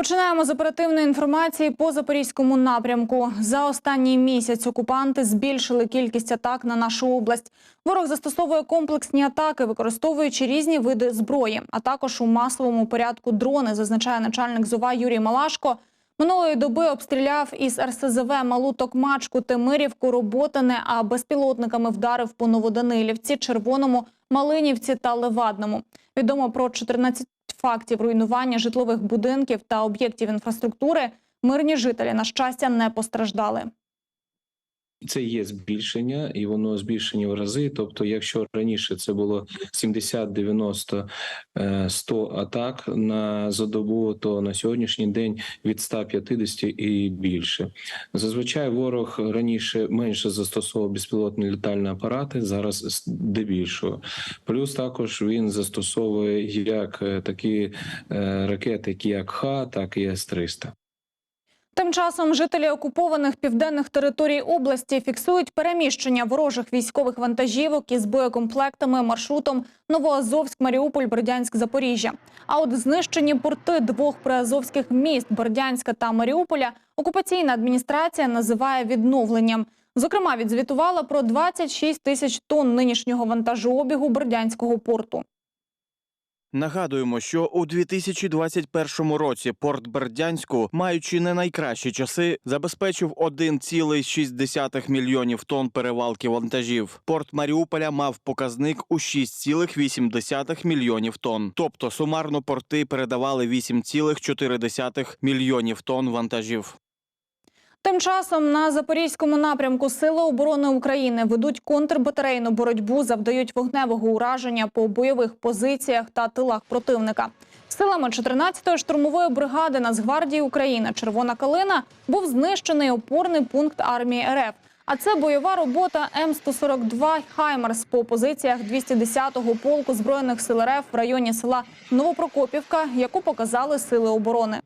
Починаємо з оперативної інформації по запорізькому напрямку. За останній місяць окупанти збільшили кількість атак на нашу область. Ворог застосовує комплексні атаки, використовуючи різні види зброї, а також у масовому порядку дрони, зазначає начальник ЗОВА Юрій Малашко. Минулої доби обстріляв із РСЗВ Малу Токмачку, Тимирівку, Роботине, а безпілотниками вдарив по Новоданилівці, Червоному, Малинівці та Левадному. Відомо про 14 фактів руйнування житлових будинків та об'єктів інфраструктури. Мирні жителі, на щастя, не постраждали. Це є збільшення, і воно збільшення в рази. Тобто, якщо раніше це було 70, 90, е, 100 атак на за добу, то на сьогоднішній день від 150 і більше. Зазвичай ворог раніше менше застосовував безпілотні літальні апарати, зараз здебільшого. Плюс також він застосовує як е, такі е, ракети, як Х, так і С-300. Тим часом жителі окупованих південних територій області фіксують переміщення ворожих військових вантажівок із боєкомплектами маршрутом Новоазовськ, Маріуполь, Бердянськ, Запоріжжя. А от знищені порти двох приазовських міст Бердянська та Маріуполя окупаційна адміністрація називає відновленням. Зокрема, відзвітувала про 26 тисяч тонн нинішнього вантажообігу Бердянського порту. Нагадуємо, що у 2021 році порт Бердянську, маючи не найкращі часи, забезпечив 1,6 мільйонів тонн перевалки вантажів. Порт Маріуполя мав показник у 6,8 мільйонів тонн. Тобто сумарно порти передавали 8,4 мільйонів тонн вантажів. Тим часом на запорізькому напрямку Сили оборони України ведуть контрбатарейну боротьбу, завдають вогневого ураження по бойових позиціях та тилах противника. Силами 14-ї штурмової бригади Нацгвардії України Червона калина був знищений опорний пункт армії РФ. А це бойова робота М142 Хаймерс по позиціях 210-го полку збройних сил РФ в районі села Новопрокопівка, яку показали сили оборони.